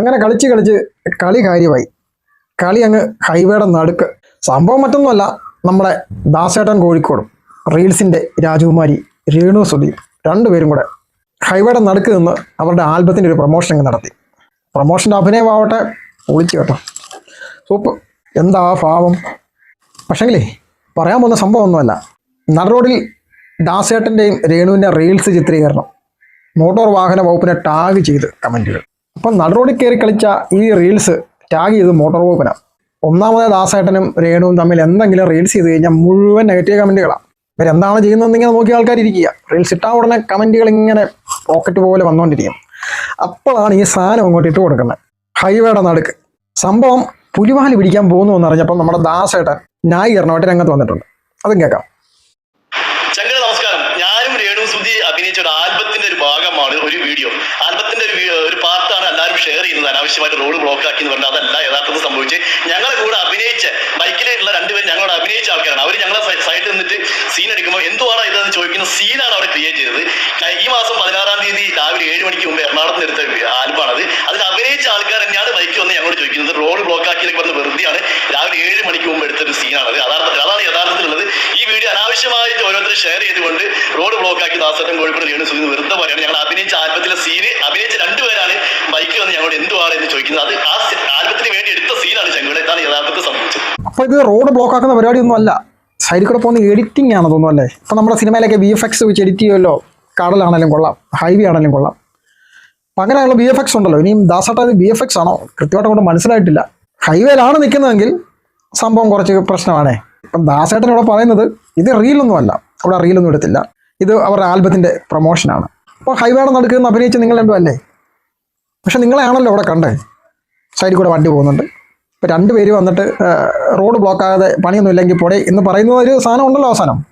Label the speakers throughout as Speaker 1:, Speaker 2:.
Speaker 1: അങ്ങനെ കളിച്ച് കളിച്ച് കളി കാര്യമായി. കളി അങ്ങ് ഹൈവേയുടെ നടുക്ക്. സംഭവം മറ്റൊന്നുമല്ല. നമ്മുടെ ദാസേട്ടൻ കോഴിക്കോടും. റീൽസിന്റെ രാജകുമാരി രേണു സുധീർ രണ്ടുപേരും കൂടെ ഹൈവേയുടെ നടുക്ക് നിന്ന് അവരുടെ ആൽബത്തിന്റെ ഒരു പ്രൊമോഷൻ അങ്ങ് നടത്തി. പ്രൊമോഷന്റെ അഭിനയമാവട്ടെ പൊളിച്ചു കേട്ടോ. സൂപ്പ് എന്താ ഭാവം പക്ഷേങ്കിലേ പറയാൻ പോകുന്ന സംഭവമൊന്നുമല്ല നടുറോഡിൽ ദാസേട്ടന്റെയും രേണുവിന്റെ റീൽസ് ചിത്രീകരണം. മോട്ടോർ വാഹന വകുപ്പിനെ ടാഗ് ചെയ്ത് കമന്റുകൾ. അപ്പം നടുറോഡിൽ കയറി കളിച്ച ഈ റീൽസ് ടാഗ് ചെയ്ത് മോട്ടോർ വകുപ്പിനാണ് ഒന്നാമത് ദാസേട്ടനും രേണുവും തമ്മിൽ എന്തെങ്കിലും റീൽസ് ചെയ്ത് കഴിഞ്ഞാൽ മുഴുവൻ നെഗറ്റീവ് കമന്റുകളാണ് ഇവരെന്താണ് ഇങ്ങനെ നോക്കിയ ആൾക്കാർ ഇരിക്കുക. റീൽസ് ഇട്ടാൽ ഉടനെ കമന്റുകൾ ഇങ്ങനെ പോക്കറ്റ് പോലെ വന്നുകൊണ്ടിരിക്കും അപ്പോഴാണ് ഈ സാധനം അങ്ങോട്ട് ഇട്ട് കൊടുക്കുന്നത്. ഹൈവേയുടെ നടുക്ക്. സംഭവം പുലിവാലി പിടിക്കാൻ പോകുന്നു എന്നറിഞ്ഞപ്പോൾ നമ്മുടെ ദാസേട്ടൻ ന്യായീകരണമായിട്ട് രംഗത്ത് വന്നിട്ടുണ്ട്. അതും കേൾക്കാം.
Speaker 2: നമസ്കാരം. ഞാനും രേണു സുധി അഭിനയിച്ച ഒരു ആൽബത്തിന്റെ ഒരു ഭാഗമാണ് ഒരു വീഡിയോ അനാവശ്യമായിട്ട് റോഡ് ബ്ലോക്ക് ആക്കി എന്ന് പറഞ്ഞാൽ അതല്ല യഥാർത്ഥത്തിൽ സംഭവിച്ച് ഞങ്ങളെ കൂടെ അഭിനയിച്ച ബൈക്കിലുള്ള രണ്ടുപേരും ഞങ്ങളോട് അഭിനയിച്ച ആൾക്കാരാണ്. അവർ ഞങ്ങളെ സൈഡിൽ നിന്നിട്ട് സീൻ എടുക്കുമ്പോൾ എന്തുവാണ് ഇതെന്ന് ചോദിക്കുന്ന സീനാണ് അവിടെ ക്രിയേറ്റ് ചെയ്തത്. ഈ മാസം പതിനാറാം തീയതി രാവിലെ ഏഴ് മണിക്ക് മുമ്പ് എറണാകുളത്ത് എടുത്ത ആൽബാണത് അത് അതിൽ അഭിനയിച്ച ആൾക്കാർ തന്നെയാണ് ബൈക്ക് വന്ന് ഞങ്ങളോട് ചോദിക്കുന്നത്. റോഡ് ബ്ലോക്ക് ആക്കി എന്നൊക്കെ പറഞ്ഞ വെറുതെയാണ് രാവിലെ ഏഴ് മണിക്ക് മുമ്പ് എടുത്തൊരു സീനാണത് യഥാർത്ഥത്തിൽ അതാണ് യഥാർത്ഥത്തിലുള്ളത്. ഈ വീഡിയോ അനാവശ്യമായിട്ട് ഓരോരുത്തർ ഷെയർ ചെയ്തുകൊണ്ട് റോഡ് ബ്ലോക്ക് ആക്കി ദാസം കോഴിക്കോട് രേണു സുഖം വെറുതെ പറയാണ്. ഞങ്ങൾ അഭിനയിച്ച ആൽബത്തിലെ സീന് അഭിനയിച്ച രണ്ടുപേരാണ് ബൈക്ക് വന്ന് ഞങ്ങളോട് എന്തുവാണ് എന്ന് ചോദിക്കുന്നത്. അത് ആ ആൽബത്തിന് വേണ്ടി എടുത്ത സീനാണ് ചെങ്കുടെ ഇതാണ് യഥാർത്ഥത്തിൽ സംഭവിച്ചത്.
Speaker 1: അപ്പൊ ഇത് റോഡ് ബ്ലോക്ക് ആക്കുന്ന പരിപാടിയൊന്നും അല്ല. സൈഡിൽ കൂടെ പോകുന്ന എഡിറ്റിംഗ് ആണ് തോന്നുന്നു അല്ലേ? ഇപ്പം നമ്മുടെ സിനിമയിലൊക്കെ വി എഫ് എക്സ് വെച്ച് എഡിറ്റ് ചെയ്യുമല്ലോ? കടലാണെങ്കിലും കൊള്ളാം. ഹൈവേ ആണെങ്കിലും കൊള്ളാം. അപ്പം അങ്ങനെയുള്ള ബി എഫ് എക്സ് ഉണ്ടല്ലോ. ഇനിയും ദാസട്ട ബി എഫ് എക്സ് ആണോ? കൃത്യമായിട്ട് കൊണ്ട് മനസ്സിലായിട്ടില്ല. ഹൈവേയിലാണ് നിൽക്കുന്നതെങ്കിൽ സംഭവം കുറച്ച് പ്രശ്നമാണേ. ഇപ്പം ദാസേട്ടൻ ഇവിടെ പറയുന്നത് ഇത് റീലൊന്നും അല്ല. അവിടെ റീലൊന്നും എടുത്തില്ല. ഇത് അവരുടെ ആൽബത്തിന്റെ പ്രൊമോഷനാണ് അപ്പോൾ ഹൈവേയുടെ നടക്കുന്ന അഭിനയിച്ച് നിങ്ങൾ രണ്ടും അല്ലേ? പക്ഷെ നിങ്ങളെയാണല്ലോ അവിടെ കണ്ടേ? സൈഡിൽ കൂടെ വണ്ടി പോകുന്നുണ്ട്. ഇപ്പോൾ രണ്ട് പേര് വന്നിട്ട് റോഡ് ബ്ലോക്ക് ആകാതെ പണിയൊന്നും ഇല്ലെങ്കിൽ പോടെ എന്ന് പറയുന്ന ഒരു സാധനം ഉണ്ടല്ലോ അവസാനം.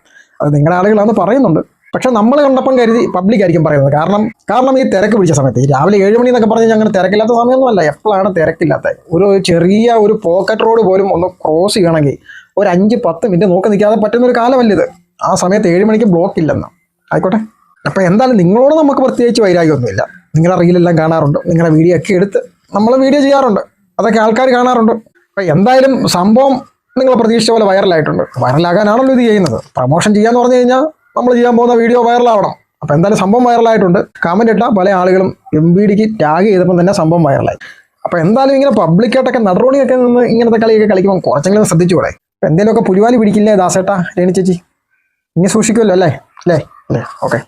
Speaker 1: അത് നിങ്ങളുടെ ആളുകളാന്ന് പറയുന്നുണ്ട്. പക്ഷെ നമ്മൾ കണ്ടപ്പം കരുതി പബ്ലിക് ആയിരിക്കും പറയുന്നത്. കാരണം കാരണം ഈ തിരക്ക് പിടിച്ച സമയത്ത് ഈ രാവിലെ ഏഴ് മണി എന്നൊക്കെ പറഞ്ഞാൽ അങ്ങനെ തിരക്കില്ലാത്ത സമയമൊന്നുമല്ല. എപ്പോഴാണ് തിരക്കില്ലാത്ത ഒരു ചെറിയ ഒരു പോക്കറ്റ് റോഡ് പോലും ഒന്ന് ക്രോസ് ചെയ്യണമെങ്കിൽ ഒരു അഞ്ച് പത്ത് മിനിറ്റ് നോക്കി നിൽക്കാതെ പറ്റുന്ന ഒരു കാലമല്ല ഇത്? ആ സമയത്ത് ഏഴ് മണിക്ക് ബ്ലോക്ക് ഇല്ലെന്ന്. ആയിക്കോട്ടെ. അപ്പോൾ എന്തായാലും നിങ്ങളോട് നമുക്ക് പ്രത്യേകിച്ച് വൈരാഗ്യമൊന്നുമില്ല. നിങ്ങളുടെ റീലെല്ലാം കാണാറുണ്ട്. നിങ്ങളുടെ വീഡിയോ ഒക്കെ എടുത്ത് നമ്മൾ വീഡിയോ ചെയ്യാറുണ്ട്. അതൊക്കെ ആൾക്കാർ കാണാറുണ്ട്. അപ്പോൾ എന്തായാലും സംഭവം നിങ്ങൾ പ്രതീക്ഷിച്ച പോലെ വൈറലായിട്ടുണ്ട് വൈറലാകാനാണല്ലോ ഇത് ചെയ്യുന്നത്. പ്രൊമോഷൻ ചെയ്യാന്ന് പറഞ്ഞു കഴിഞ്ഞാൽ നമ്മൾ ചെയ്യാൻ പോകുന്ന വീഡിയോ വൈറലാവണം അപ്പോൾ എന്തായാലും സംഭവം വൈറലായിട്ടുണ്ട് കമന്റ് ഇട്ട പല ആളുകളും എം ബി ഡിക്ക് ടാഗ് ചെയ്തപ്പോൾ തന്നെ സംഭവം വൈറലായി അപ്പോൾ എന്തായാലും ഇങ്ങനെ പബ്ലിക്കായിട്ടൊക്കെ നടുറോണിയൊക്കെ നിന്ന് ഇങ്ങനത്തെ കളിയൊക്കെ കളിക്കുമ്പോൾ കുറച്ചെങ്കിലും ശ്രദ്ധിച്ചുകൂടെ? അപ്പോൾ എന്തെങ്കിലുമൊക്കെ പുരുവാലി പിടിക്കില്ലേ ദാസേട്ടാ രേണി ചേച്ചി ഇനി സൂക്ഷിക്കുമല്ലോ അല്ലേ? അല്ലേ? അല്ലേ? ഓക്കെ